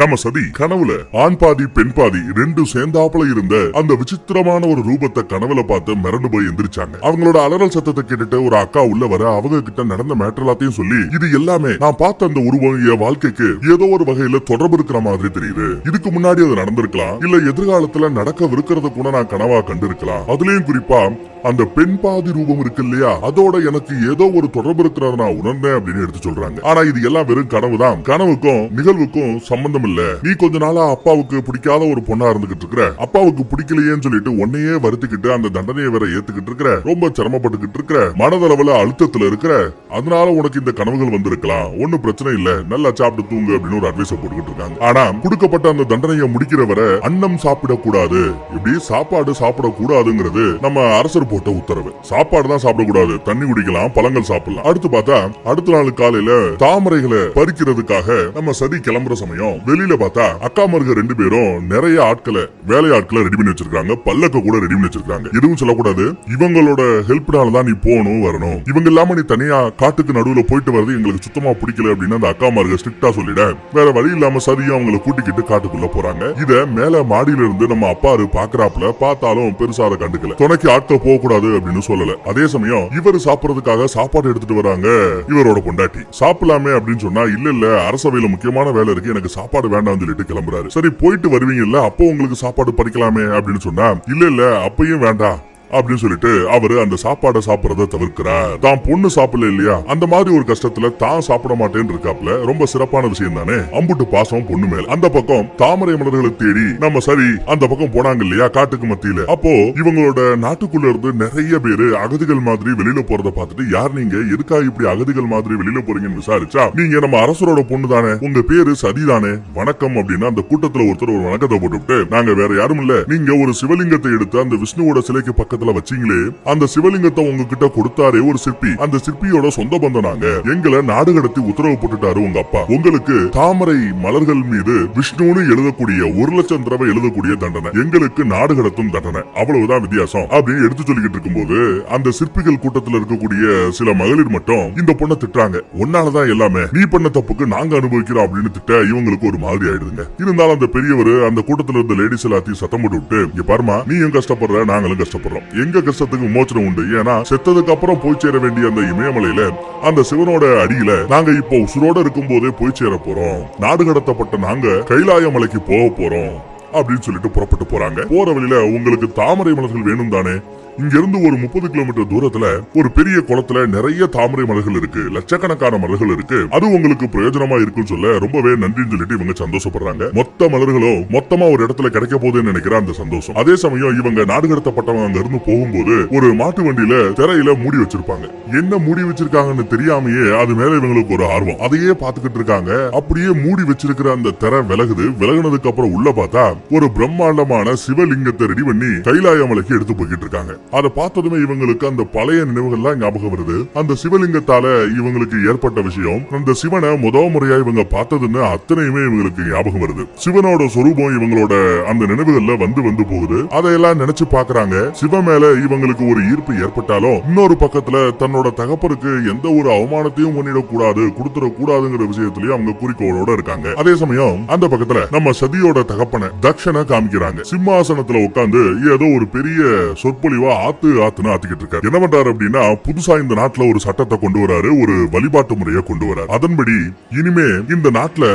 நம்ம சதி கனவுல ஆண் பாதி பெண் பாதி ரெண்டும் சேர்ந்தாப்புல இருந்த அந்த விசித்திரமான ஒரு ரூபத்தை கனவுல பார்த்து மிரண்டு போய் எந்திரிச்சாங்க. அவங்களோட அலறல் சத்தத்தை கேட்டுட்டு ஒரு அக்கா உள்ள வர அவங்க கிட்ட நடந்த மேட்டர் எல்லாத்தையும் சொல்லி இது எல்லாமே நான் பார்த்த அந்த உருவம் என் வாழ்க்கைக்கு ஏதோ ஒரு வகையில தொடர்பு இருக்கிற மாதிரி தெரியுது. இதுக்கு முன்னாடி அது நடந்திருக்கலாம் இல்ல எதிர்காலத்துல நடக்கவிருக்கிறத கூட நான் கனவா கண்டிருக்கலாம். அதுலயும் குறிப்பா அந்த பெண் பாதி ரூபம் இருக்கு இல்லையா? அதோட எனக்கு ஏதோ ஒரு தொடர்பு இருக்கிறத நான் உணர்ந்தேன் அப்படின்னு எடுத்து சொல்றாங்க. ஆனா இது எல்லாம் வெறும் கனவுதான். கனவுக்கும் நிகழ்வுக்கும் சம்பந்தம் இல்ல. நீ கொஞ்ச நாளா அப்பாவுக்கு பிடிக்காத ஒரு பொண்ணா இருந்துகிட்டு இருக்கிற. அப்பாவுக்கு பிடிக்கலையேன்னு சொல்லிட்டு உன்னையே வருத்திக்கிட்டு அந்த தண்டனையை வேற ஏத்துக்கிட்டு இருக்கிற. ரொம்ப சிரமப்பட்டுக்கிட்டு இருக்கிற. மனதளவுல அழுத்தத்துல இருக்கிற. அதனால உனக்கு இந்த கனவுகள் வந்திருக்கலாம். ஒன்னும் பிரச்சனை இல்ல. நல்லா சாப்பிட்டு தூங்கு அப்படின்னு ஒரு அட்வைஸ் போட்டுக்கிட்டு இருக்காங்க. ஆனா கொடுக்கப்பட்ட அந்த தண்டனையை முடிக்கிற வரை அன்னம் சாப்பிடக்கூடாது. இப்படி சாப்பாடு சாப்பிடக்கூடாதுங்கிறது நம்ம அரசர் போட்ட உத்தரவு. சாப்பாடு தான் சாப்பிடக்கூடாது. தண்ணி குடிக்கலாம் பழங்கள் சாப்பிடலாம். அடுத்து பார்த்தா அடுத்த நாள் காலையில தாமரைகளை பறிக்கிறதுக்காக நம்ம சதி கிளம்புற சமயம் வெளியில பார்த்தா அக்காமருக ரெண்டு பேரும் நிறைய ஆட்களை வேலை ஆட்களை ரெடி பண்ணி வச்சிருக்காங்க. பல்லக்க கூட ரெடி பண்ணி வச்சிருக்காங்க. எதுவும் சொல்லக்கூடாது. இவங்களோட ஹெல்ப்னால தான் நீ போகணும் வரணும். இவங்க இல்லாம நீ தனியா காட்டுக்கு நடுவுல போயிட்டு வர்றது எங்களுக்கு சுத்தமா பிடிக்கல அப்படின்னு அந்த அக்கா மருக ஸ்ட்ரிக்டா சொல்லிட வேற வழி இல்லாம சரியா அவங்களை கூட்டிக்கிட்டு காட்டுக்குள்ள போறாங்க. இத மேல மாடியில இருந்து நம்ம அப்பாரு பாக்குறாப்புல பார்த்தாலும் பெருசா அதை கண்டுக்கல. துணைக்கு ஆட்கள் போக கூடாது அப்படின்னு சொல்லல. அதே சமயம் இவர் சாப்பிடறதுக்காக சாப்பாடு எடுத்துட்டு வராங்க இவரோட பொண்டாட்டி. சாப்பிடலாமே அப்படின்னு சொன்னா இல்ல இல்ல அரசவையில முக்கியமான வேலை இருக்கு. எனக்கு சாப்பாடு வேண்டாம்னு சொல்லிட்டு கிளம்புறாரு. சரி போயிட்டு வருவீங்கல்ல அப்போ உங்களுக்கு சாப்பாடு பறிக்கலாமே அப்படின்னு சொன்னா இல்ல இல்ல அப்பயும் வேண்டாம். அப்படின்னு சொல்லிட்டு அவரு அந்த சாப்பாடை சாப்பிடறத தவிர்க்கிறார். தான் பொண்ணு சாப்பிடல இல்லையா? அந்த மாதிரி ஒரு கஷ்டத்துல தான் சாப்பிட மாட்டேன்னு இருக்காப்ல ரொம்ப சிறப்பான விஷயம் தானே? அம்புட்டு பாசம் பொண்ணு மேல. அந்த பக்கம் தாமரை மலர்களை தேடி நம்ம சரி அந்த பக்கம் போனாங்க இல்லையா காட்டுக்கு மத்தியில. அப்போ இவங்களோட நாட்டுக்குள்ள இருந்து நிறைய பேரு அகதிகள் மாதிரி வெளியில போறத பார்த்துட்டு யார் நீங்க? எதுக்காக இப்படி அகதிகள் மாதிரி வெளியில போறீங்கன்னு விசாரிச்சா? நீங்க நம்ம அரசரோட பொண்ணு தானே? உங்க பேரு சரிதானே வணக்கம் அப்படின்னு அந்த கூட்டத்துல ஒருத்தர் ஒரு வணக்கத்தை போட்டுவிட்டு நாங்க வேற யாரும் இல்ல. நீங்க ஒரு சிவலிங்கத்தை எடுத்து அந்த விஷ்ணுவோட சிலைக்கு பக்கத்து பக்கத்துல வச்சீங்களே அந்த சிவலிங்கத்தை உங்ககிட்ட கொடுத்தாரே ஒரு சிற்பி. அந்த சிற்பியோட சொந்த பந்தம் எங்களை நாடு கடத்தி உத்தரவு போட்டுட்டாரு உங்க அப்பா. உங்களுக்கு தாமரை மலர்கள் மீது விஷ்ணுன்னு எழுதக்கூடிய ஒரு லட்சம் தடவை எழுதக்கூடிய தண்டனை. எங்களுக்கு நாடு கடத்தும் தண்டனை. அவ்வளவுதான் வித்தியாசம். அப்படின்னு எடுத்து சொல்லிக்கிட்டு இருக்கும்போது அந்த சிற்பிகள் கூட்டத்துல இருக்கக்கூடிய சில மகளிர் மட்டும் இந்த பொண்ணை திட்டுறாங்க. உன்னாலதான் எல்லாமே. நீ பண்ண தப்புக்கு நாங்க அனுபவிக்கிறோம் அப்படின்னு திட்ட இவங்களுக்கு ஒரு மாதிரி ஆயிடுதுங்க. இருந்தாலும் அந்த பெரியவர் அந்த கூட்டத்துல இருந்த லேடிஸ் எல்லாத்தையும் சத்தம் போட்டு விட்டு இங்க பாருமா நீயும் கஷ்டப்படுற நாங்களும் கஷ்டப்படுறோம். எங்க கஷ்டத்துக்கு மோச்சனம் உண்டு? ஏன்னா செத்ததுக்கு அப்புறம் போய் சேர வேண்டிய அந்த இமயமலையில அந்த சிவனோட அடியில நாங்க இப்போ உசுரோட இருக்கும் போதே போய் சேர போறோம். நாடு கடத்தப்பட்ட நாங்க கைலாய மலைக்கு போக போறோம். அப்படின்னு சொல்லிட்டு புறப்பட்டு போறாங்க. போற வழியில உங்களுக்கு தாமரை மலர்கள் வேணும் தானே இங்க இருந்து ஒரு முப்பது கிலோமீட்டர் தூரத்துல ஒரு பெரிய குளத்துல நிறைய தாமரை மலர்கள் இருக்கு. லட்சக்கணக்கான மலர்கள் இருக்கு. அது உங்களுக்கு பிரயோஜனமா இருக்குன்னு சொல்ல ரொம்பவே நன்றின்னு சொல்லிட்டு இவங்க சந்தோஷப்படுறாங்க. மொத்த மலர்களும் மொத்தமா ஒரு இடத்துல கிடைக்க போகுதுன்னு நினைக்கிற அந்த சந்தோஷம். அதே சமயம் இவங்க நாடு கடத்தப்பட்டவங்க அங்க இருந்து போகும்போது ஒரு மாட்டு வண்டியில திரையில மூடி வச்சிருப்பாங்க. என்ன மூடி வச்சிருக்காங்கன்னு தெரியாமையே அது மேல இவங்களுக்கு ஒரு ஆர்வம். அதையே பாத்துக்கிட்டு இருக்காங்க. அப்படியே மூடி வச்சிருக்கிற அந்த திற விலகுது. விலகுனதுக்கு அப்புறம் உள்ள பார்த்தா ஒரு பிரம்மாண்டமான சிவலிங்கத்தை ரெடி பண்ணி கைலாய மலைக்கு எடுத்து போய்கிட்டு இருக்காங்க. அதை பார்த்ததுமே இவங்களுக்கு அந்த பழைய நினைவுகள்லாம் ஞாபகம் வருது. அந்த சிவலிங்கத்தால இவங்களுக்கு ஏற்பட்ட விஷயம் அந்த சிவனை முத முறையா இவங்க பார்த்ததுன்னு அத்தனையுமே இவங்களுக்கு ஞாபகம் வருது. சிவனோட சொரூபம் இவங்களோட அந்த நினைவுகள்ல வந்து வந்து போகுது. அதையெல்லாம் நினைச்சு பாக்குறாங்க சிவ மேல இவங்களுக்கு ஒரு ஈர்ப்பு ஏற்பட்டாலும் இன்னொரு பக்கத்துல தன்னோட தகப்பருக்கு எந்த ஒரு அவமானத்தையும் பண்ணிடக்கூடாது கொடுத்துட கூடாதுங்கிற விஷயத்திலயும் அவங்க குறிக்கோளோட இருக்காங்க. அதே சமயம் அந்த பக்கத்துல நம்ம சதியோட தகப்பனை தக்ஷனை காமிக்கிறாங்க. சிம்மாசனத்துல உட்கார்ந்து ஏதோ ஒரு பெரிய சொற்பொழிவா ஆத்து ஆத்துன்னு ஆத்திக்கிட்டு இருக்காரு. என்ன பண்றாரு அப்படின்னா புதுசா இந்த நாட்டுல ஒரு சட்டத்தை கொண்டு வராரு ஒரு வழிபாட்டு முறையை கொண்டு வராரு. அதன்படி இனிமே இந்த நாட்டுல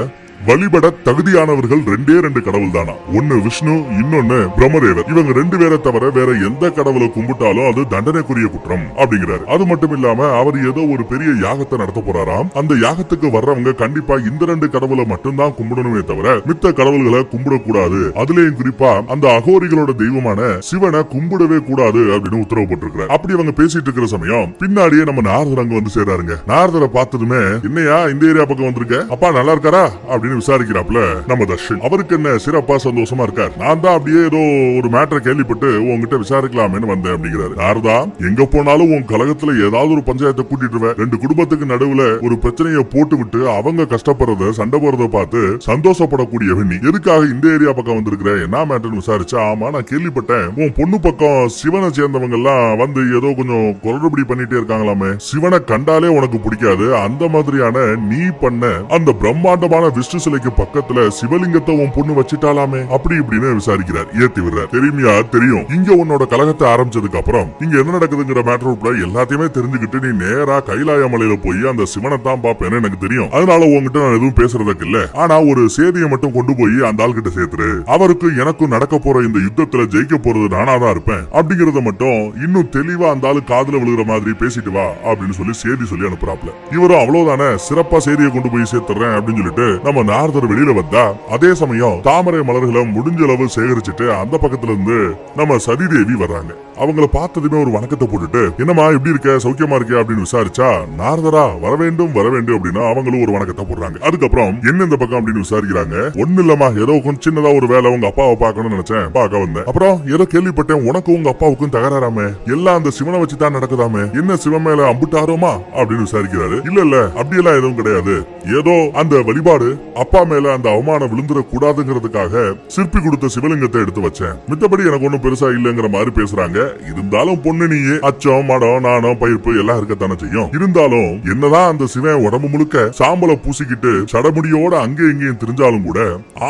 வழிபட தகுதியானவர்கள் ரெண்டே ரெண்டு கடவுள் தானா ஒன்னு விஷ்ணு இன்னொன்னு பிரம்மதேவர். இவங்க ரெண்டு பேரை தவிர வேற எந்த கடவுளை கும்பிட்டாலும் அது தண்டனைக்குரிய குற்றம் அப்படிங்கிறாரு. அது மட்டும் இல்லாம அவர் ஏதோ ஒரு பெரிய யாகத்தை நடத்த போறாராம். அந்த யாகத்துக்கு வர்றவங்க கண்டிப்பா இந்த ரெண்டு கடவுளை மட்டும்தான் கும்பிடணுமே தவிர மித்த கடவுள்களை கும்பிடக்கூடாது. அதுலயும் குறிப்பா அந்த அகோரிகளோட தெய்வமான சிவனை கும்பிடவே கூடாது அப்படின்னு உத்தரவு போட்டிருக்கிறார். அப்படி அவங்க பேசிட்டு இருக்கிற சமயம் பின்னாடியே நம்ம நாரதர் அங்க வந்து சேர்றாருங்க. நாரதரை பார்த்ததுமே என்னையா இந்த ஏரியா பக்கம் வந்திருக்க? அப்பா நல்லா இருக்காரா? அப்படின்னு விசாரிக்கிறாப்ல நம்ம தர்ஷன். அவருக்கு என்ன சிறப்பா சந்தோஷமா இருக்கார்? நான் தான் அப்படியே ஏதோ ஒரு மேட்டரை கேள்விப்பட்டு உங்ககிட்ட விசாரிக்கலாமேன்னு வந்தேன் அப்படிங்கிறாரு. யாருதா எங்க போனாலும் உன் கழகத்துல ஏதாவது ஒரு பஞ்சாயத்தை கூட்டிட்டு ரெண்டு குடும்பத்துக்கு நடுவுல ஒரு பிரச்சனையை போட்டு விட்டு அவங்க கஷ்டப்படுறத சண்டை போறத பார்த்து சந்தோஷப்படக்கூடியவன் நீ எதுக்காக இந்த ஏரியா பக்கம் வந்திருக்கிற? என்ன மேட்டர்னு விசாரிச்சா ஆமா நான் கேள்விப்பட்டேன். உன் பொண்ணு பக்கம் சிவனை சேர்ந்தவங்க எல்லாம் வந்து ஏதோ கொஞ்சம் குரடுபடி பண்ணிட்டே இருக்காங்களாமே. சிவனை கண்டாலே உனக்கு பிடிக்காது. அந்த மாதிரியான நீ பண்ண அந்த பிரம்மாண்டமான விஷ்ணு அஷ்ட சிலைக்கு பக்கத்துல சிவலிங்கத்தை உன் பொண்ணு வச்சிட்டாலாமே? அப்படி இப்படின்னு விசாரிக்கிறார். ஏத்தி விடுறார். தெரியுமையா? தெரியும். இங்க உன்னோட கலகத்தை ஆரம்பிச்சதுக்கு அப்புறம் இங்க என்ன நடக்குதுங்கிற மேட்டர் உட்பட எல்லாத்தையுமே தெரிஞ்சுக்கிட்டு நீ நேரா கைலாய மலையில போய் அந்த சிவனை தான் பாப்பேன்னு எனக்கு தெரியும். அதனால உங்ககிட்ட நான் எதுவும் பேசுறதுக்கு இல்ல. ஆனா ஒரு செய்தியை மட்டும் கொண்டு போய் அந்த ஆள் கிட்ட சேர்த்துரு. அவருக்கு எனக்கும் நடக்க போற இந்த யுத்தத்துல ஜெயிக்க போறது நானா தான் இருப்பேன். அப்படிங்கறத மட்டும் இன்னும் தெளிவா அந்த ஆளு காதுல விழுகிற மாதிரி பேசிட்டு வா அப்படின்னு சொல்லி சேதி சொல்லி அனுப்புறாப்ல இவரும் அவ்வளவுதானே? சிறப்பா சேதியை கொண்டு போய் சேர்த்துறேன் அப்படின்னு சொல்லிட்டு நம்ம நாரதர் வெளியில வந்தா அதே சமயம் தாமரை மலர்களை முடிஞ்ச அளவு சேகரிச்சுட்டு அந்த பக்கத்துல இருந்து நம்ம சதிதேவி வர்றாங்க. அவங்கள பார்த்ததுமே ஒரு வணக்கத்தை போட்டுட்டு என்னம்மா எப்படி இருக்க? சௌக்கியமா இருக்க அப்படின்னு விசாரிச்சா நாரதரா வர வேண்டும் வர வேண்டும் அப்படின்னா அவங்களும் ஒரு வணக்கத்தை போடுறாங்க. அதுக்கப்புறம் என்ன இந்த பக்கம்? அப்படின்னு விசாரிக்கிறாங்க. ஒண்ணு இல்லம்மா ஏதோ கொஞ்சம் சின்னதா ஒரு வேலை உங்க அப்பாவை பார்க்கணும்னு நினைச்சேன் பார்க்க வந்தேன். அப்புறம் ஏதோ கேள்விப்பட்டேன் உனக்கும் உங்க அப்பாவுக்கும் தகராறாமே. எல்லாம் அந்த சிவனை வச்சு தான் நடக்குதாமே. என்ன சிவன் மேல அம்புட்டாரோமா? அப்படின்னு விசாரிக்கிறாரு. இல்ல இல்ல அப்படியெல்லாம் எதுவும் கிடையாது. ஏதோ அந்த வழிபாடு அப்பா மேல அந்த அவமானம் விழுந்துட கூடாதுங்கிறதுக்காக சிற்பி கொடுத்த சிவலிங்கத்தை எடுத்து வச்சேன். மித்தபடி எனக்கு ஒண்ணும் பெருசா இல்லைங்கிற மாதிரி பேசுறாங்க. இருந்தாலும் பொண்ணு நீயே அச்சம் மடம் நாணம் பயிர்ப்பு எல்லாம் இருக்கத்தானே செய்யும். இருந்தாலும் என்னதான் அந்த சிவன் உடம்பு முழுக்க சாம்பலை பூசிக்கிட்டு சடமுடியோட அங்கே இங்கேயும் தெரிஞ்சாலும் கூட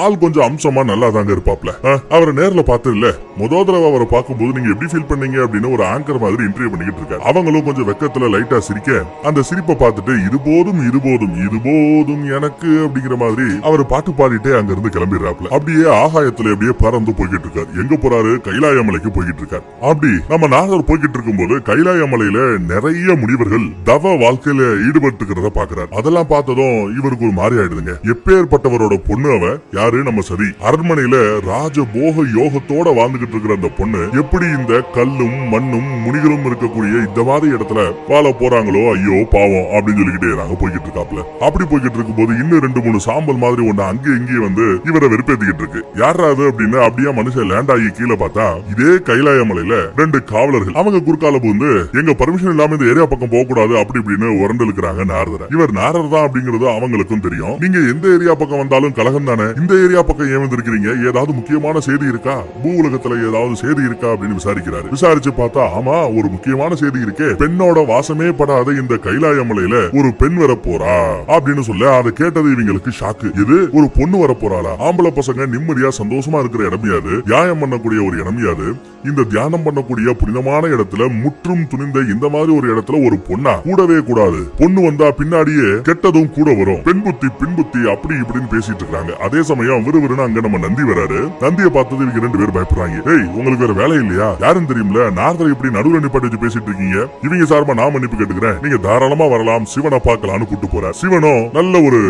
ஆள் கொஞ்சம் அம்சமா நல்லா தாங்க இருப்பாப்ல அவரை நேர்ல பார்த்து இல்ல. முத தடவை அவரை பார்க்கும்போது நீங்க எப்படி ஃபீல் பண்ணீங்க அப்படின்னு ஒரு ஆங்கர் மாதிரி இன்டர்வியூ பண்ணிக்கிட்டு இருக்காரு. அவங்களும் கொஞ்சம் வெக்கத்துல லைட்டா சிரிக்க அந்த சிரிப்பை பார்த்துட்டு இது போதும் இது போதும் இது போதும் எனக்கு அப்படிங்கிற மாதிரி அவர் பாட்டு பாடிட்டே அங்க இருந்து கிளம்பிடுறாப்ல அப்படியே ஆகாயத்துல அப்படியே பறந்து போய்கிட்டு இருக்காரு. எங்க போறாரு? கைலாய மலைக்கு போய்கிட்டு இருக்காரு. அப்படி நம்ம நாகர் போய்கிட்டு இருக்கும்போது கைலாய மலையில நிறைய முனிவர்கள் தவ வாழ்க்கையில ஈடுபட்டுக்கிறத பாக்குறாரு. அதெல்லாம் பார்த்ததும் இவருக்கு ஒரு மாதிரி ஆயிடுதுங்க. எப்பேற்பட்டவரோட பொண்ணு அவ? யாரு? நம்ம சரி அரண்மனையில ராஜ போக யோகத்தோட வாழ்ந்துகிட்டு இருக்கிற அந்த பொண்ணு எப்படி இந்த கல்லும் மண்ணும் முனிகளும் இருக்கக்கூடிய இந்த மாதிரி இடத்துல வாழ போறாங்களோ? ஐயோ பாவம் அப்படின்னு சொல்லிக்கிட்டே நாங்க போய்கிட்டு இருக்காப்ல அப்படி போய்கிட்டு இருக்கும்போது இன்னும் ரெண்டு மூணு சாம்பல் மாதிரி ஒண்ணு அங்கே இங்கேயும் வந்து இவரை வெறுப்பேத்திக்கிட்டு இருக்கு. யாராவது அப்படின்னு அப்படியே மனுஷன் லேண்ட் ஆகி கீழே பார்த்தா இதே கைலாய மலையில ரெண்டு காவலர்கள். அவங்க குறுக்கால புகுந்து எங்க பர்மிஷன் இல்லாம இந்த ஏரியா பக்கம் போக கூடாது அப்படி இப்படின்னு உரண்டு இருக்கிறாங்க நாரதரை. இவர் நாரர் தான் அப்படிங்கறது அவங்களுக்கும் தெரியும். நீங்க எந்த ஏரியா பக்கம் வந்தாலும் கலகம் தானே? இந்த ஏரியா பக்கம் ஏன் வந்திருக்கிறீங்க? ஏதாவது முக்கியமான செய்தி இருக்கா? பூ உலகத்துல ஏதாவது செய்தி இருக்கா? அப்படின்னு விசாரிக்கிறாரு. விசாரிச்சு பார்த்தா ஆமா ஒரு முக்கியமான செய்தி இருக்கே. பெண்ணோட வாசமே படாத இந்த கைலாய மலையில ஒரு பெண் வர போறா அப்படின்னு சொல்ல அதை கேட்டது இவங்களுக்கு ஷாக்கு இது ஒரு பொண்ணு வர போறாளா ஆம்பளை பசங்க நிம்மதியா சந்தோஷமா இருக்கிற இடமையாது நியாயம் பண்ணக்கூடிய ஒரு இடமையாது இந்த தியானம் பண்ணக்கூடிய புனிதமான இடத்துல முற்றும் துணிந்த இந்த மாதிரி ஒரு இடத்துல ஒரு பொண்ணா கூடவே கூடாது. பொண்ணு வந்தா பின்னாடியே கெட்டதும் கூட வரும். பெண் புத்தி பின் புத்தி அப்படி இப்படின்னு பேசிட்டு இருக்காங்க. அதே சமயம் விறுவிறுன்னு அங்க நம்ம நந்தி வராரு. நந்திய பார்த்தது இவங்க ரெண்டு பேரும் பயப்படுறாங்க. ஏய் உங்களுக்கு வேற வேலை இல்லையா? யாருன்னு தெரியும்ல? நாரதரை இப்படி நடுவில் நிப்பாட்டி வச்சு பேசிட்டு இருக்கீங்க? இவங்க சார்பா நான் மன்னிப்பு கேட்டுக்கிறேன். நீங்க தாராளமா வரலாம். சிவனை பார்க்கலாம்னு கூட்டு போறார். சிவனும் நல்ல ஒரு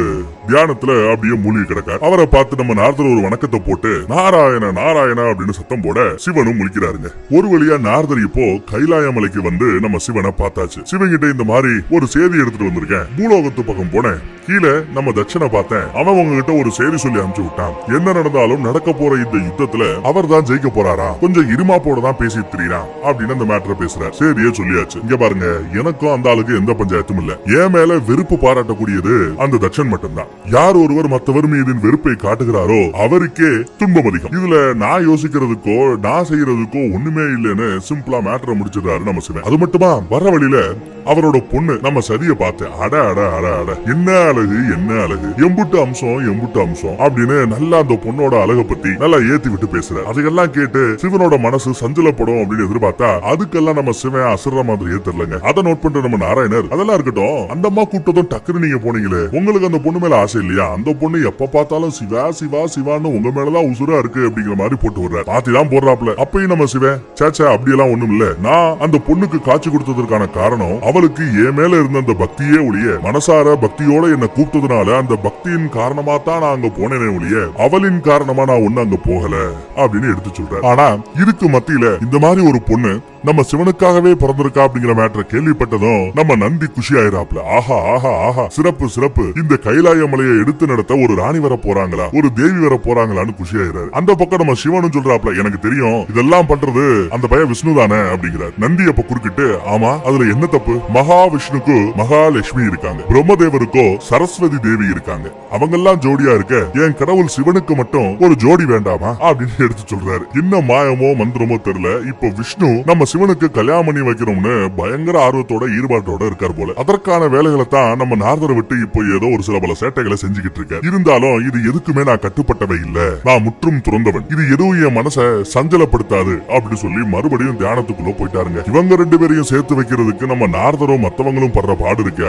தியானத்துல அப்படியே மூழ்கி கிடக்கார். அவரை பார்த்து நம்ம நாரதர் ஒரு வணக்கத்தை போட்டு நாராயண நாராயண அப்படின்னு சத்தம் போட சிவனும் இருக்கிறாருங்க. ஒரு வழியா நாரதர் இப்போ கைலாய மலைக்கு வந்து நம்ம சிவனை பார்த்தாச்சு. சிவங்கிட்ட இந்த மாதிரி ஒரு செய்தி எடுத்துட்டு வந்திருக்கேன். பூலோகத்து பக்கம் போனேன். கீழே நம்ம தட்சனை பார்த்தேன். அவன் உங்ககிட்ட ஒரு செய்தி சொல்லி அனுப்பிச்சு விட்டான். என்ன நடந்தாலும் நடக்க போற இந்த யுத்தத்துல அவர் தான் ஜெயிக்க போறாரா? கொஞ்சம் இருமாப்போட தான் பேசி திரியறான் அப்படின்னு அந்த மேட்டரை பேசுறாரு. சரியே சொல்லியாச்சு. இங்க பாருங்க எனக்கும் அந்த ஆளுக்கு எந்த பஞ்சாயத்தும் இல்ல. என் மேல வெறுப்பு பாராட்டக்கூடியது அந்த தட்சன் மட்டும்தான். யார் ஒருவர் மற்றவர் மீதின் வெறுப்பை காட்டுகிறாரோ அவருக்கே துன்பம் அதிகம். இதுல நான் யோசிக்கிறதுக்கோ நான் செய்யறதுக்கோ ஒண்ணுமே இல்லைன்னு சிம்பிளா மேட்டரை முடிச்சிடுறாரு நம்ம சிவன். அது மட்டுமா? வர வழியில அவரோட பொண்ணு நம்ம சதிய பார்த்தேன் அட அட அட அட என்ன அழகு என்ன அழகு எம்புட்டு அம்சம் எம்புட்டு அம்சம் அப்படின்னு நல்லா அந்த பொண்ணோட அழகை பத்தி நல்லா ஏத்தி விட்டு பேசுற. அதுக்கெல்லாம் கேட்டு சிவனோட மனசு சஞ்சலப்படும் அப்படின்னு எதிர்பார்த்தா அதுக்கெல்லாம் நம்ம சிவன் அசுற மாதிரியே தெரியலங்க அதை நோட் பண்ற நம்ம நாராயணர் அதெல்லாம் இருக்கட்டும் அந்த அம்மா கூட்டதும் டக்குன்னு நீங்க போனீங்களே உங்களுக்கு அந்த பொண்ணு மேல ஆசை இல்லையா? அந்த பொண்ணு எப்ப பார்த்தாலும் சிவா சிவா சிவான்னு உங்க மேலதான் உசுரா இருக்கு அப்படிங்கிற மாதிரி போட்டு விடுறாரு. பாத்தி தான் போடுறாப்ல அப்பயும் நம்ம சிவன் சேச்சா அப்படியெல்லாம் ஒண்ணும் இல்ல நான் அந்த பொண்ணுக்கு காட்சி கொடுத்ததற்கான காரணம் அவளுக்கு என் மேல இருந்த அந்த பக்தியே ஒழிய மனசார பக்தியோட என்ன கூப்பிட்டதுனால அந்த பக்தியின் காரணமா தான் நான் அங்க போனேனே ஒழிய அவளின் காரணமா நான் ஒண்ணு அங்க போகல அப்படின்னு எடுத்து சொல்றேன் ஆனா இதுக்கு மத்தியில இந்த மாதிரி ஒரு பொண்ணு நம்ம சிவனுக்காகவே பிறந்திருக்கா அப்படிங்கிற மேட்டரை கேள்விப்பட்டதும் நம்ம நந்தி குஷி ஆயிராப்ல ஆஹா ஆஹா ஆஹா. சிறப்பு சிறப்பு. இந்த கைலாய மலையை எடுத்து நடத்த ஒரு ராணி வர போறாங்களா? ஒரு தேவி வர போறாங்களான்னு குஷி ஆயிராரு அந்த பக்கம் நம்ம சிவனும் சொல்றாப்ல எனக்கு தெரியும் இதெல்லாம் பண்றது அந்த பையன் விஷ்ணு தானே அப்படிங்கிறார். நந்தி அப்ப குறுக்கிட்டு ஆமா அதுல என்ன தப்பு? மகாவிஷ்ணுக்கு மகாலட்சுமி இருக்காங்க. பிரம்மதேவருக்கோ சரஸ்வதி தேவி இருக்காங்க. அவங்க எல்லாம் ஜோடியா இருக்க என் கடவுள் சிவனுக்கு மட்டும் ஒரு ஜோடி வேண்டாமா? அப்படின்னு எடுத்து சொல்றாரு. என்ன மாயமோ மந்திரமோ தெரியல. இப்ப விஷ்ணு நம்ம சிவனுக்கு கல்யாணம் பண்ணி வைக்கணும்னு பயங்கர ஆர்வத்தோட ஈடுபாட்டோட இருக்கார் போல. அதற்கான வேலைகளை தான் நம்ம நார்தரை விட்டு இப்போ ஏதோ ஒரு சில பல சேட்டைகளை செஞ்சுக்கிட்டு இருக்கேன் இருந்தாலும் இது எதுக்குமே நான் கட்டுப்பட்டவை இல்ல. நான் முற்றும் துறந்தவன். இது எதுவும் என் மனசை சஞ்சலப்படுத்தாது அப்படின்னு சொல்லி மறுபடியும் தியானத்துக்குள்ள போயிட்டாருங்க. இவங்க ரெண்டு பேரையும் சேர்த்து வைக்கிறதுக்கு நம்ம நார்தரும் மத்தவங்களும் படுற பாடு இருக்கு.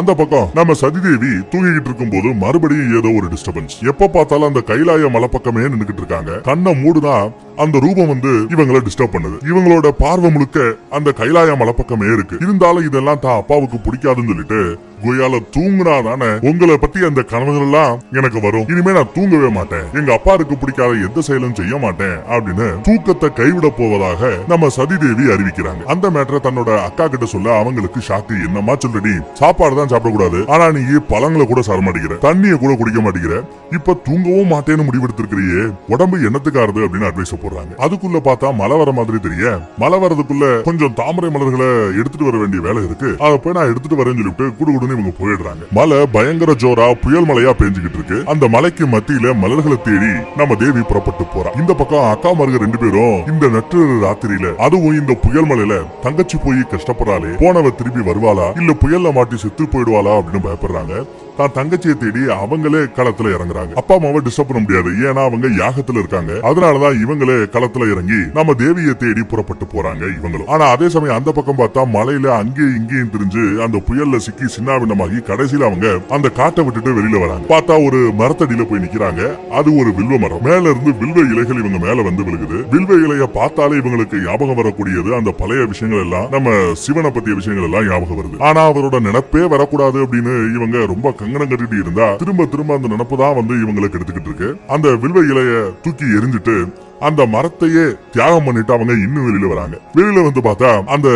அந்த பக்கம் நம்ம சதிதேவி தூங்கிக்கிட்டு இருக்கும் போது மறுபடியும் ஏதோ ஒரு டிஸ்டர்பன்ஸ் எப்ப பார்த்தாலும் அந்த கைலாய மலை பக்கமே நின்றுகிட்டு இருக்காங்க கண்ணை மூடுதான் அந்த ரூபம் வந்து இவங்கள டிஸ்டர்ப் பண்ணுது. இவங்களோட பார்வை முழுக்க அந்த கைலாய மலை பக்கமே இருக்கு. இருந்தாலும் இதெல்லாம் தான் அப்பாவுக்கு பிடிக்காதுன்னு சொல்லிட்டு கொய்யால தூங்குனா தானே உங்களை பத்தி அந்த கனவுகள் எல்லாம் எனக்கு வரும். இனிமே நான் தூங்கவே மாட்டேன். எங்க அப்பாருக்கு பிடிக்காத எந்த செயலும் செய்ய மாட்டேன் அப்படின்னு தூக்கத்தை கைவிட போவதாக நம்ம சதி தேவி அறிவிக்கிறாங்க. அந்த மேட்டரை தன்னோட அக்கா கிட்ட சொல்ல அவங்களுக்கு ஷாக்கு என்னமா சொல்றடி? சாப்பாடு தான் சாப்பிடக்கூடாது ஆனா நீ பழங்களை கூட சார மாட்டேங்கிற. தண்ணியை கூட குடிக்க மாட்டேங்கிற. இப்ப தூங்கவும் மாட்டேன்னு முடிவெடுத்திருக்கிறியே. உடம்பு என்னத்துக்காருது அப்படின்னு அட்வைஸ் போடுறாங்க. அதுக்குள்ள பார்த்தா மழை வர மாதிரி தெரிய. மழை வரதுக்குள்ள கொஞ்சம் தாமரை மலர்களை எடுத்துட்டு வர வேண்டிய வேலை இருக்கு. அதை போய் நான் எடுத்துட்டு வரேன்னு சொல்லிட்டு குடுகுடுன்னு இவங்க போயிடுறாங்க. மழை பயங்கர ஜோரா புயல் மலையா பெஞ்சுக்கிட்டு இருக்கு. அந்த மலைக்கு மத்தியில மலர்களை தேடி நம்ம தேவி புறப்பட்டு போறா. இந்த பக்கம் அக்கா மருக ரெண்டு பேரும் இந்த நற்று ராத்திரியில அதுவும் இந்த புயல் மலையில தங்கச்சி போய் கஷ்டப்படுறாளே. போனவ திருப்பி வருவாளா? இல்ல புயல்ல மாட்டி செத்து போயிடுவாளா அப்படின்னு பயப்படுறாங்க. தான் தங்கச்சியை தேடி அவங்களே களத்துல இறங்குறாங்க. அப்பா அம்மாவை டிஸ்டர்ப் பண்ண முடியாது. ஏன்னா அவங்க யாகத்துல இருக்காங்க. அதனாலதான் இவங்களே களத்துல இறங்கி நம்ம தேவியை தேடி புறப்பட்டு போறாங்க இவங்களும். ஆனா அதே சமயம் அந்த பக்கம் பார்த்தா மலையில அங்கேயும் இங்கேயும் தெரிஞ்சு அந்த புயல்ல சிக்கி சின்னாபின்னமாகி கடைசியில அவங்க அந்த காட்டை விட்டுட்டு வெளியில வராங்க. பார்த்தா ஒரு மரத்தடியில போய் நிக்கிறாங்க. அது ஒரு வில்வ மரம். மேல இருந்து வில்வ இலைகள் இவங்க மேல வந்து விழுகுது. வில்வ இலைய பார்த்தாலே இவங்களுக்கு ஞாபகம் வரக்கூடியது அந்த பழைய விஷயங்கள் எல்லாம் நம்ம சிவனை பத்திய விஷயங்கள் எல்லாம் ஞாபகம் வருது. ஆனா அவரோட நினைப்பே வரக்கூடாது அப்படின்னு இவங்க ரொம்ப கங்கணம் கட்டிட்டு இருந்தா திரும்ப திரும்ப அந்த நினப்பு தான் வந்து இவங்களுக்கு எடுத்துக்கிட்டு இருக்கு. அந்த வில்வ இலைய தூக்கி எரிஞ்சிட்டு அந்த மரத்தையே தியாகம் பண்ணிட்டு அவங்க இன்னும் வெளியில வராங்க. வெளியில வந்து பார்த்தா அந்த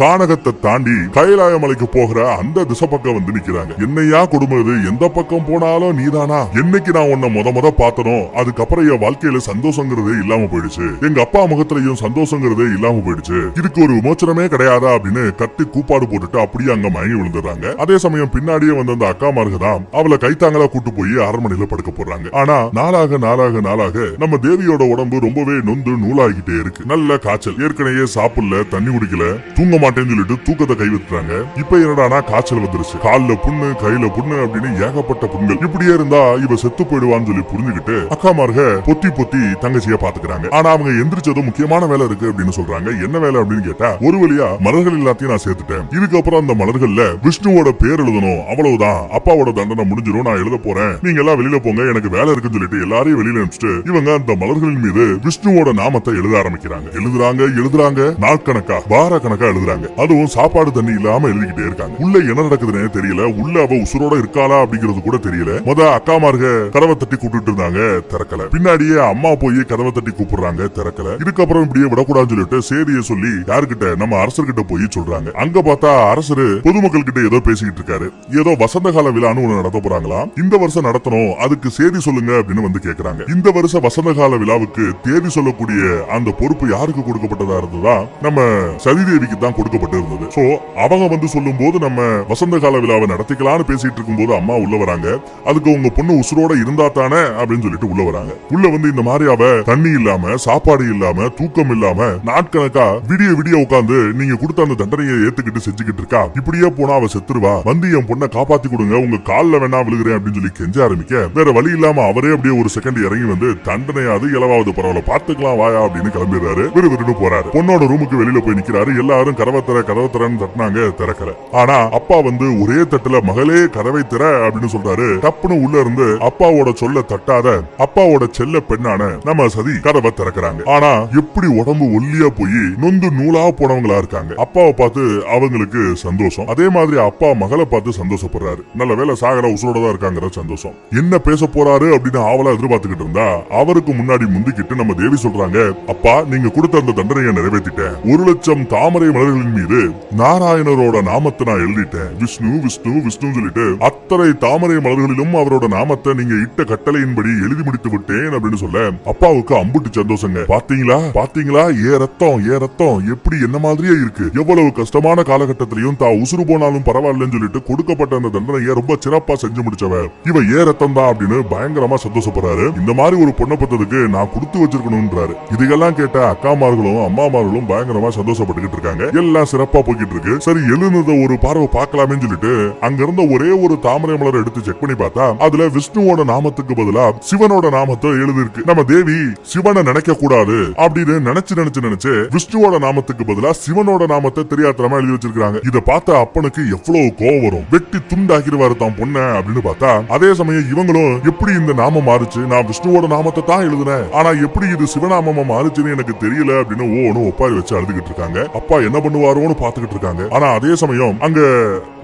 கானகத்தை தாண்டி கைலாய மலைக்கு போகிற அந்த திசை பக்கம் வந்து நிக்கிறாங்க. என்னையா குடும்பம் இது? எந்த பக்கம் போனாலும் நீதானா? என்னைக்கு நான் உன்னை முத முத பார்த்தனோ அதுக்கப்புறம் என் வாழ்க்கையில சந்தோஷங்கிறதே இல்லாம போயிடுச்சு. எங்க அப்பா முகத்திலையும் சந்தோஷங்கிறதே இல்லாம போயிடுச்சு. இதுக்கு ஒரு விமோச்சனமே கிடையாதா அப்படின்னு கட்டி கூப்பாடு போட்டுட்டு அப்படியே அங்க மயங்கி விழுந்துடுறாங்க. அதே சமயம் பின்னாடியே வந்த அந்த அக்கா தான் அவளை கைத்தாங்களா கூட்டு போய் அரண்மனையில படுக்க போடுறாங்க. ஆனா நாளாக நாளாக நாளாக நம்ம தேவியோட உடம்பு ரொம்ப ரொம்பவே நொந்து நூலாகிட்டே இருக்கு. நல்ல காய்ச்சல். ஏற்கனவே சாப்பிடல தண்ணி குடிக்கல தூங்க மாட்டேன்னு சொல்லிட்டு தூக்கத்தை கைவிட்டுறாங்க. இப்ப என்னடானா காய்ச்சல் வந்துருச்சு. கால்ல புண்ணு கையில புண்ணு அப்படின்னு ஏகப்பட்ட புண்கள். இப்படியே இருந்தா இவ செத்து போயிடுவான்னு சொல்லி புரிஞ்சுக்கிட்டு அக்காமார்க பொத்தி பொத்தி தங்கச்சியை பாத்துக்கிறாங்க ஆனா அவங்க எந்திரிச்சதும் முக்கியமான வேலை இருக்கு அப்படின்னு சொல்றாங்க. என்ன வேலை அப்படின்னு கேட்டா ஒரு வழியா மலர்கள் எல்லாத்தையும் நான் சேர்த்துட்டேன். இதுக்கப்புறம் அந்த மலர்கள்ல விஷ்ணுவோட பேர் எழுதணும். அவ்வளவுதான். அப்பாவோட தண்டனை முடிஞ்சிரும். நான் எழுத போறேன். நீங்க எல்லாம் வெளியில போங்க. எனக்கு வேலை இருக்குன்னு சொல்லிட்டு எல்லாரையும் வெளியில அனுப்பிச்சிட்டு இவங்க அந்த மலர்களின் மீது விஷ்ணுவோட நாமத்தை எழுத ஆரம்பிக்கிறாங்க. எழுதுறாங்க எழுதுறாங்க. நாட்கணக்கா வார கணக்கா எழுதுறாங்க. அதுவும் சாப்பாடு தண்ணி இல்லாம எழுதிக்கிட்டே இருக்காங்க. உள்ள என்ன நடக்குதுன்னே தெரியல. உள்ள அவ உசுரோட இருக்காளா அப்படிங்கிறது கூட தெரியல. முத அக்காமார்க கதவை தட்டி கூப்பிட்டு இருந்தாங்க திறக்கல. பின்னாடியே அம்மா போய் கதவை தட்டி கூப்பிடுறாங்க திறக்கல. இதுக்கப்புறம் இப்படியே விடக்கூடாதுன்னு சொல்லிட்டு சேதிய சொல்லி யாருக்கிட்ட நம்ம அரசர்கிட்ட போய் சொல்றாங்க. அங்க பார்த்தா அரசர் பொதுமக்கள் கிட்ட ஏதோ பேசிக்கிட்டு இருக்காரு. ஏதோ வசந்த கால விழான்னு ஒண்ணு நடத்த போறாங்களா இந்த வருஷம் நடத்தணும் அதுக்கு சேதி சொல்லுங்க அப்படின்னு வந்து கேக்குறாங்க. இந்த வருஷம் வசந்த கால விழாவுக்கு தேதி சொல்லக்கூடிய அந்த பொறுப்பு யாருக்கு கொடுக்கப்பட்டதா இருந்ததா நம்ம சதிதேவிக்கு தான் கொடுக்கப்பட்டு இருந்தது சோ அவங்க வந்து சொல்லும் போது நம்ம வசந்த கால விழாவை நடத்திக்கலாம்னு பேசிட்டு இருக்கும்போது அம்மா உள்ள வராங்க. அதுக்கு உங்க பொண்ணு உசுரோட இருந்தா தானே அப்படின்னு சொல்லிட்டு உள்ள வராங்க. உள்ள வந்து இந்த மாதிரி அவ தண்ணி இல்லாம சாப்பாடு இல்லாம தூக்கம் இல்லாம நாட்கணக்கா விடிய விடிய உட்காந்து நீங்க கொடுத்த அந்த தண்டனையை ஏத்துக்கிட்டு செஞ்சுக்கிட்டு இருக்கா? இப்படியே போனா அவ செத்துருவா? வந்து என் பொண்ணை காப்பாத்தி கொடுங்க உங்க கால்ல வேணா விழுகிறேன் அப்படின்னு சொல்லி கெஞ்ச ஆரம்பிக்க வேற வழி இல்லாம அவரே அப்படியே ஒரு செகண்ட் இறங்கி வந்து தண்டனையாவது இலவாவது பரவாயில்ல பாத்துக்கலாம் வாயா அப்படின்னு கிளம்பிடுறாரு. விறுவிறுன்னு போறாரு. பொண்ணோட ரூமுக்கு வெளியில போய் நிக்கிறாரு. எல்லாரும் கதவை தர கதவை தரன்னு தட்டினாங்க திறக்கல. ஆனா அப்பா வந்து ஒரே தட்டுல மகளே கதவை திற அப்படின்னு சொல்றாரு. டப்புன்னு உள்ள இருந்து அப்பாவோட சொல்ல தட்டாத அப்பாவோட செல்ல பெண்ணான நம்ம சதி கதவை திறக்கிறாங்க. ஆனா எப்படி உடம்பு ஒல்லியா போய் நொந்து நூலா போனவங்களா இருக்காங்க. அப்பாவை பார்த்து அவங்களுக்கு சந்தோஷம். அதே மாதிரி அப்பா மகளை பார்த்து சந்தோஷப்படுறாரு. நல்ல வேலை சாகர உசுரோட தான் இருக்காங்கிற சந்தோஷம். என்ன பேச போறாரு அப்படின்னு ஆவலா எதிர்பார்த்துக்கிட்டு இருந்தா அவருக்கு முன்னாடி முந்திக்கிட்டு நம்ம தேவி சொல்றாங்க அப்பா நீங்க கொடுத்த அந்த தண்டனையை நிறைவேற்றிட்டேன். ஒரு லட்சம் தாமரை மலர்களின் மீது நாராயணரோட நாமத்தை நான் எழுதிட்டேன். விஷ்ணு விஷ்ணு விஷ்ணு சொல்லிட்டு அத்தனை தாமரை மலர்களிலும் அவரோட நாமத்தை நீங்க இட்ட கட்டளையின்படி எழுதி முடித்து விட்டேன் அப்படின்னு சொல்ல அப்பாவுக்கு அம்புட்டு சந்தோஷங்க. பாத்தீங்களா? பாத்தீங்களா? ஏ ரத்தம் ஏ ரத்தம். எப்படி என்ன மாதிரியே இருக்கு. எவ்வளவு கஷ்டமான காலகட்டத்திலையும் தான் உசுறு போனாலும் பரவாயில்லன்னு சொல்லிட்டு கொடுக்கப்பட்ட அந்த தண்டனையை ரொம்ப சிறப்பா செஞ்சு முடிச்சவ. இவ ஏ ரத்தம் தான் அப்படின்னு பயங்கரமா சந்தோஷப்படுறாரு. இந்த மாதிரி ஒரு பொண்ணை பத்ததுக்கு நான் கொடுத்து வச்ச வச்சிருக்கணும்ன்றாரு இதுக்கெல்லாம் கேட்ட அக்காமார்களும் அம்மாமார்களும் பயங்கரமா சந்தோஷப்பட்டுக்கிட்டு இருக்காங்க. எல்லாம் சிறப்பா போய்கிட்டு இருக்கு. சரி எழுந்தத ஒரு பார்வை பார்க்கலாமே சொல்லிட்டு அங்க இருந்த ஒரே ஒரு தாமரை மலர் எடுத்து செக் பண்ணி பார்த்தா அதுல விஷ்ணுவோட நாமத்துக்கு பதிலா சிவனோட நாமத்தை எழுதிருக்கு நம்ம தேவி சிவனை நினைக்க கூடாது அப்படின்னு நினைச்சு நினைச்சு நினைச்சு விஷ்ணுவோட நாமத்துக்கு பதிலா சிவனோட நாமத்தை தெரியாத்தனமா எழுதி வச்சிருக்காங்க இத பார்த்த அப்பனுக்கு எவ்வளவு கோவம் வரும். வெட்டி துண்டாக்கிடுவாரு தான் பொண்ண அப்படின்னு பார்த்தா அதே சமயம் இவங்களும் எப்படி இந்த நாமம் மாறுச்சு? நான் விஷ்ணுவோட நாமத்தை தான் எழுதுனேன். ஆனா எப்படி இது சிவநாமமா மாறுச்சுன்னு எனக்கு தெரியல அப்படின்னு ஓனும் ஒப்பாரி வச்சு அழுதுகிட்டு இருக்காங்க. அப்பா என்ன பண்ணுவாரோன்னு பாத்துக்கிட்டு இருக்காங்க. ஆனா அதே சமயம் அங்க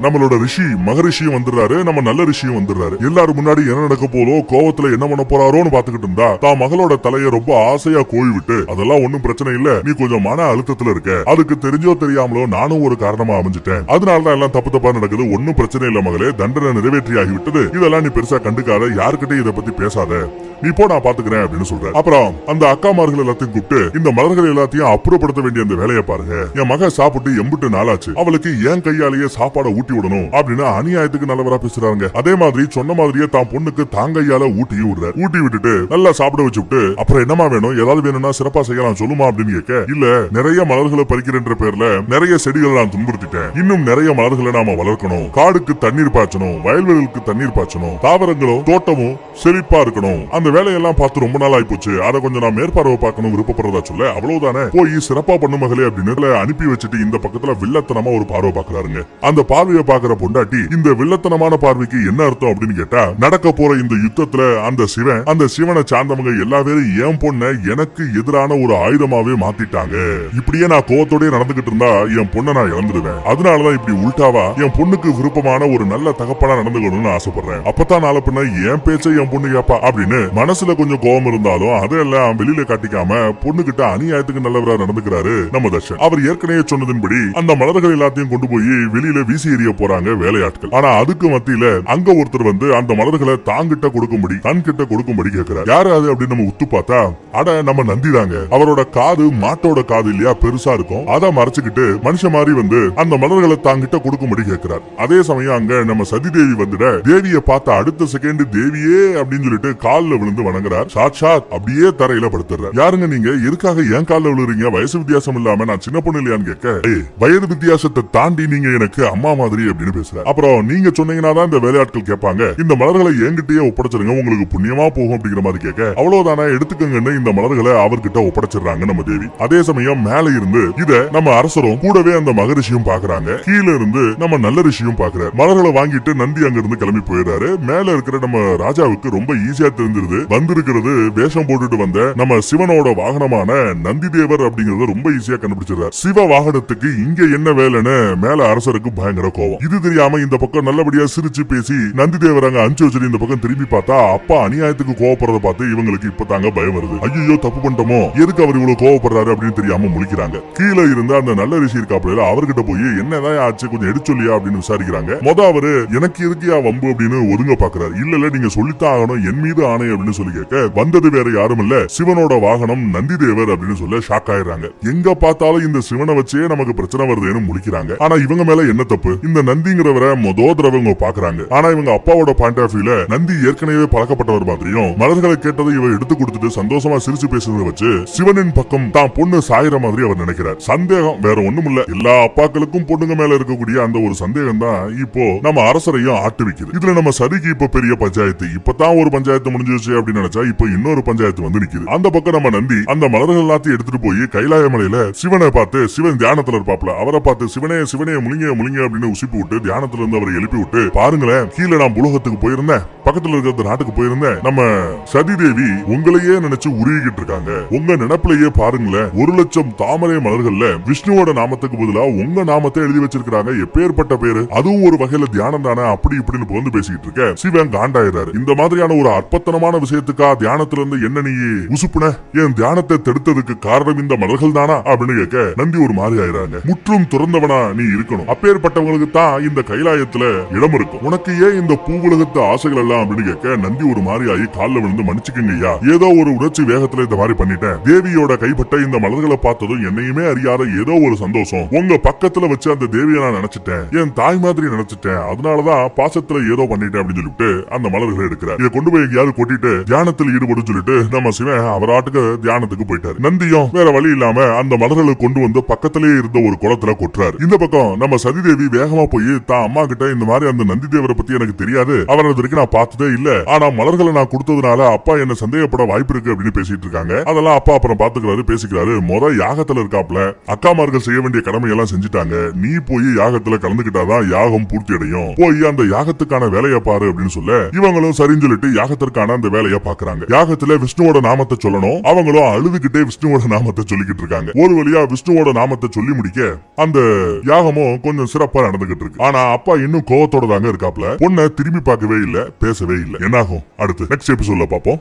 நம்மளோட ரிஷி மகரிஷியும் வந்துடுறாரு நம்ம நல்ல ரிஷியும் வந்துடுறாரு. எல்லாரும் முன்னாடி என்ன நடக்க போதோ கோவத்துல என்ன பண்ண போறாரோன்னு பாத்துக்கிட்டு இருந்தா தான் மகளோட தலைய ரொம்ப ஆசையா கோழி விட்டு அதெல்லாம் ஒண்ணும் பிரச்சனை இல்ல நீ கொஞ்சம் மன அழுத்தத்துல இருக்க. அதுக்கு தெரிஞ்சோ தெரியாமலோ நானும் ஒரு காரணமா அமைஞ்சிட்டேன். அதனாலதான் எல்லாம் தப்பு தப்பா நடக்குது. ஒன்னும் பிரச்சனை இல்ல மகளே தண்டனை நிறைவேற்றி ஆகிவிட்டது இதெல்லாம் நீ பெருசா கண்டுக்காத. யாருக்கிட்டையும் இதை பத்தி பேசாத. நீ போ நான் பாத்துக்கிறேன் அப்படின்னு சொல்றாரு. அப்புறம் அந்த அக்காமார்கள் எல்லாத்தையும் கூப்பிட்டு இந்த மலர்கள் எல்லாத்தையும் அப்புறப்படுத்த வேண்டிய அந்த வேலையை பாருங்க. என் மக சாப்பிட்டு எம்பிட்டு நாளாச்சு. அவளுக்கு ஏன் கையாலேயே சாப்பாடை ஊட்டி விடணும் அப்படின்னு அநியாயத்துக்கு நல்லவரா பேசுறாங்க அதே மாதிரி சொன்ன மாதிரியே தான் பொண்ணுக்கு தாங்கையால ஊட்டியும் விடுற ஊட்டி விட்டுட்டு நல்லா சாப்பிட வச்சு விட்டு அப்புறம் என்னமா வேணும்? ஏதாவது வேணும்னா சிறப்பா செய்யலாம் சொல்லுமா அப்படின்னு கேட்க இல்ல நிறைய மலர்களை பறிக்கிறன்ற பேர்ல நிறைய செடிகளை நான் துன்புறுத்திட்டேன். இன்னும் நிறைய மலர்களை நாம வளர்க்கணும். காடுக்கு தண்ணீர் பாய்ச்சணும் வயல்வெளிகளுக்கு தண்ணீர் பாய்ச்சணும் தாவரங்களும் தோட்டமும் செழிப்பா இருக்கணும். அந்த வேலையெல்லாம் பார்த்து ரொம்ப நாள் ஆயிப்போச்சு. அதை கொஞ்சம் நான் மேற்பார்வை பார்க்கணும் விருப்பப்படுறதா சொல்ல? அவ்வளவுதானே? போய் சிறப்பா பண்ணு மகளே அப்படின்னு அனுப்பி வச்சுட்டு இந்த பக்கத்துல வில்லத்தனமா ஒரு பார்வை பாக்குறாருங்க அந்த பார்வையை பாக்குற பொண்டாட்டி இந்த வில்லத்தனமான பார்வைக்கு என்ன அர்த்தம் அப்படின்னு கேட்டா நடக்க போற இந்த யுத்தத்துல அந்த சிவன் அந்த சிவனை சார்ந்தவங்க எல்லா பேரும் என் பொண்ணை எனக்கு எதிரான ஒரு ஆயுதமாவே மாத்திட்டாங்க. இப்படியே நான் கோவத்தோடய நடந்துகிட்டு இருந்தா என் பொண்ணை நான் இழந்துடுவேன். அதனாலதான் இப்படி உல்டாவா என் பொண்ணுக்கு விருப்பமான ஒரு நல்ல தகப்பனா நடந்துக்கணும்னு ஆசைப்படுறேன். அப்பதான் நாளை பின்ன என் பேச்சை என் பொண்ணு கேப்பா அப்படின்னு மனசுல கொஞ்சம் கோபம் இருந்தாலும் அதெல்லாம் வெளியில காட்டிக்காம பொண்ணு கிட்ட அநியாயத்துக்கு நல்லவரா நடந்துக்கிறாரு நம்ம தர்ஷன். அவர் ஏற்கனவே சொன்னதின்படி அந்த மலர்கள் எல்லாத்தையும் கொண்டு போய் வெளியில வீசி எறிய போறாங்க வேலையாட்கள். ஆனா அதுக்கு மத்தியில அங்க ஒருத்தர் வந்து அந்த மலர்களை தாங்கிட்ட கொடுக்கும்படி தன் கிட்ட கொடுக்கும்படி கேட்கிறார் யாரு அது அப்படின்னு நம்ம உத்து பார்த்தா அட நம்ம நந்தி தாங்க அவரோட காது மாட்டோட காது இல்லையா? பெருசா இருக்கும். அதை மறைச்சுக்கிட்டு மனுஷ மாதிரி வந்து அந்த மலர்களை தாங்கிட்ட கொடுக்கும்படி கேட்கிறார் அதே சமயம் அங்க நம்ம சதி தேவி வந்துட தேவியை பார்த்த அடுத்த செகண்ட் தேவியே அப்படின்னு சொல்லிட்டு கால்ல விழுந்து வணங்குறார். சாட்சாத் அப்படியே தரையில படுத்துறாரு. யாருங்க நீங்க? எதுக்காக ஏன் கால்ல விழுறீங்க? வயசு வித்தியாசம் இல்லாம நான் சின்ன பொண்ணு இல்லையான்னு கேட்க. வயது வித்தியாசத்தை தாண்டி நீங்க எனக்கு அம்மா மாதிரி அப்படின்னு பேசுற அப்புறம் நீங்க சொன்னீங்கன்னா தான் இந்த வேலையாட்கள் கேட்பாங்க. இந்த மலர்களை என்கிட்டயே ஒப்படைச்சிருங்க. உங்களுக்கு புண்ணியமா போகும் அப்படிங்கிற மாதிரி கேட்க. அவ்வளவுதானே? எடுத்துக்கங்கன்னு இந்த மலர்களை அவர்கிட்ட ஒப்படைச்சிடுறாங்க நம்ம தேவி. அதே சமயம் மேல இருந்து இத நம்ம அரசரும் கூடவே அந்த மகரிஷியும் பாக்குறாங்க. கீழ இருந்து நம்ம நல்ல ரிஷியும் பாக்குறாரு. மலர்களை வாங்கிட்டு நந்தி அங்க இருந்து கிளம்பி போயிடுறாரு. மேல இருக்கிற நம்ம ராஜாவுக்கு ரொம்ப ஈஸியா தெரிஞ்சிருது. வந்திருக்கிறது வேஷம் போட்டுட்டு வந்த நம்ம சிவனோட வாகனமான நந்தி தேவர் அப்படிங்கறத ரொம்ப ஈஸியா கண்டுபிடிச்சிருக்காரு சிவ வாகனத்துக்கு இங்க என்ன வேலைன்னு மேல அரசருக்கு பயங்கர கோவம். இது தெரியாம இந்த பக்கம் நல்லபடியா சிரிச்சு பேசி நந்தி தேவர் அங்க அனுப்பிச்சு வச்சுட்டு இந்த பக்கம் திரும்பி பார்த்தா அப்பா அநியாயத்துக்கு கோவப்படுறத பார்த்து இவங்களுக்கு இப்ப தாங்க பயம் வருது. ஐயோ தப்பு பண்ணிட்டோமோ? எதுக்கு அவர் இவ்வளவு கோவப்படுறாரு அப்படின்னு தெரியாம முழிக்கிறாங்க. கீழே இருந்த அந்த நல்ல ரிஷி இருக்காப்புல அவர்கிட்ட போய் என்னதான் ஆச்சு? கொஞ்சம் எடுச்சொல்லியா அப்படின்னு விசாரிக்கிறாங்க. மொத அவரு எனக்கு எதுக்கியா வம்பு? அப்படின்னு ஒதுங்க பாக்குறாரு இல்ல இல்ல நீங்க சொல்லித்தான் ஆகணும். என் மீது ஆணை அப்படின்னு சொல்லி கேட்க வந்தது வேற யாரும் இல்ல. சிவனோட வாகனம் நந்தி தேவர் அப்படின்னு சொல்ல ஷாக் ஆயிடுறாங்க. எங்க பார்த்தாலும் இந்த சிவனை வச்சே நமக்கு பிரச்சனை வருதுன்னு முடிக்கிறாங்க ஆனா இவங்க மேல என்ன தப்பு? இந்த நந்திங்கிறவரை மொதோ தடவை இவங்க பாக்குறாங்க ஆனா இவங்க அப்பாவோட பாயிண்ட் ஆஃப் வியூல நந்தி ஏற்கனவே பழக்கப்பட்டவர் மாதிரியும் மலர்களை கேட்டதை இவ எடுத்து கொடுத்துட்டு சந்தோஷமா சிரிச்சு பேசுறத வச்சு சிவனின் பக்கம் தான் பொண்ணு சாயிற மாதிரி அவர் நினைக்கிறார். சந்தேகம் வேற ஒண்ணும் இல்ல. எல்லா அப்பாக்களுக்கும் பொண்ணுங்க மேல இருக்கக்கூடிய அந்த ஒரு சந்தேகம் தான் இப்போ நம்ம அரசரையும் ஆட்டு வைக்கிறது இதுல நம்ம சதிக்கு இப்ப பெரிய பஞ்சாயத்து. இப்பதான் ஒரு பஞ்சாயத்து முடிஞ்சிருச்சு. அப்படின்னு நினைச்சா இப்ப இன்னொரு பஞ்சாயத்து வந்து நிக்குது. அந்த பக்கம் நம்ம நந்தி அந்த மலர்கள் எல்லாத்தையும் எடுத்துட்டு போய் கைலாய மலையில சிவனை பார்த்து சிவன் தியானத்துல இருப்பாப்ல அவரை பார்த்து சிவனே சிவனே முழிங்க முழிங்க அப்படின்னு உசிப்பு விட்டு தியானத்துல இருந்து அவரை எழுப்பி விட்டு பாருங்களேன் கீழே நான் புலகத்துக்கு போயிருந்தேன். பக்கத்துல இருக்கிற நாட்டுக்கு போயிருந்தேன். நம்ம சதி தேவி உங்களையே நினைச்சு உருகிட்டு இருக்காங்க. உங்க நினப்பிலேயே பாருங்களேன் ஒரு லட்சம் தாமரை மலர்கள்ல விஷ்ணுவோட நாமத்துக்கு பதிலா உங்க நாமத்தை எழுதி வச்சிருக்காங்க எப்பேற்பட்ட பேரு? அதுவும் ஒரு வகையில தியானம் தானே? அப்படி இப்படின்னு புகழ்ந்து பேசிக்கிட்டு இருக்க சிவன் காண்டாயிராரு இந்த மாதிரியான ஒரு அற்பத்தனமான விஷயத்துக்கா தியானத்துல இருந்து என்ன நீ உசுப்புன? என் தியானத்தை தடுத்ததுக்கு காரணம் இந்த மலர்கள் தானா? அப்படின்னு கேட்க நந்தி ஒரு மாதிரி ஆயிராங்க முற்றும் துறந்தவனா நீ இருக்கணும். அப்பேற்பட்டவங்களுக்கு தான் இந்த கைலாயத்துல இடம் இருக்கும். உனக்கு ஏன் இந்த பூவுலகத்து ஆசைகள் எல்லாம் அப்படின்னு கேட்க நந்தி ஒரு மாதிரி ஆகி காலில் விழுந்து மன்னிச்சுக்கங்க ஐயா. ஏதோ ஒரு உணர்ச்சி வேகத்துல இந்த மாதிரி பண்ணிட்டேன். தேவியோட கைப்பட்ட இந்த மலர்களை பார்த்ததும் என்னையுமே அறியாத ஏதோ ஒரு சந்தோஷம். உங்க பக்கத்துல வச்சு அந்த தேவியை நான் நினைச்சிட்டேன். என் தாய் மாதிரி நினைச்சிட்டேன். அதனாலதான் பாசத்துல ஏதோ பண்ணிட்டேன் அப்படின்னு சொல்லிட்டு அந்த மலர்களை எடுக்கிறார். இதை கொண்டு போய் எங்கேயாவது கொட்டிட்டு சொல்லிட்டு தியானத்தில் ஈடுபடும் சொல்லிட்டு நம்ம சிவன் அவர் ஆட்டுக்கு தியானத்துக்கு போயிட்டாரு. நந்தியும் வேற வழி இல்லாம அந்த மலர்களை கொண்டு வந்து பக்கத்திலே இருந்த ஒரு குளத்துல கொட்டுறாரு. இந்த பக்கம் நம்ம சதிதேவி வேகமா போய் தான் அம்மா கிட்ட இந்த மாதிரி அந்த நந்தி தேவரை பத்தி எனக்கு தெரியாது. அவரை வரைக்கும் நான் பார்த்ததே இல்ல. ஆனா மலர்களை நான் கொடுத்ததுனால அப்பா என்ன சந்தேகப்பட வாய்ப்பு இருக்கு அப்படின்னு பேசிட்டு இருக்காங்க. அதெல்லாம் அப்பா அப்புறம் பாத்துக்கிறாரு பேசிக்கிறாரு. முத யாகத்துல இருக்காப்ல அக்காமார்கள் செய்ய வேண்டிய கடமை எல்லாம் செஞ்சுட்டாங்க. நீ போய் யாகத்துல கலந்துகிட்டாதான் யாகம் பூர்த்தி அடையும். போய் அந்த யாகத்துக்கான வேலையை பாரு அப்படின்னு சொல்ல இவங்களும் சரின்னு சொல்லிட்டு யாகத்திற்கான அந்த வேலையை பாக்குறாங்க யாகத்துல விஷ்ணுவோட நாமத்தை சொல்லணும் அவங்களும் அழுதுகிட்டே விஷ்ணுவோட நாமத்தை சொல்லிக்கிட்டு இருக்காங்க. ஒரு வழியா விஷ்ணுவோட நாமத்தை சொல்லி முடிக்க அந்த யாகமும் கொஞ்சம் சிறப்பா நடந்துகிட்டு இருக்கு. ஆனா அப்பா இன்னும் கோவத்தோட தாங்க இருக்காப்ல. பொண்ணை திரும்பி பார்க்கவே இல்ல பேசவே இல்ல. என்னாகும்? அடுத்து நெக்ஸ்ட் எபிசோட்ல பாப்போம்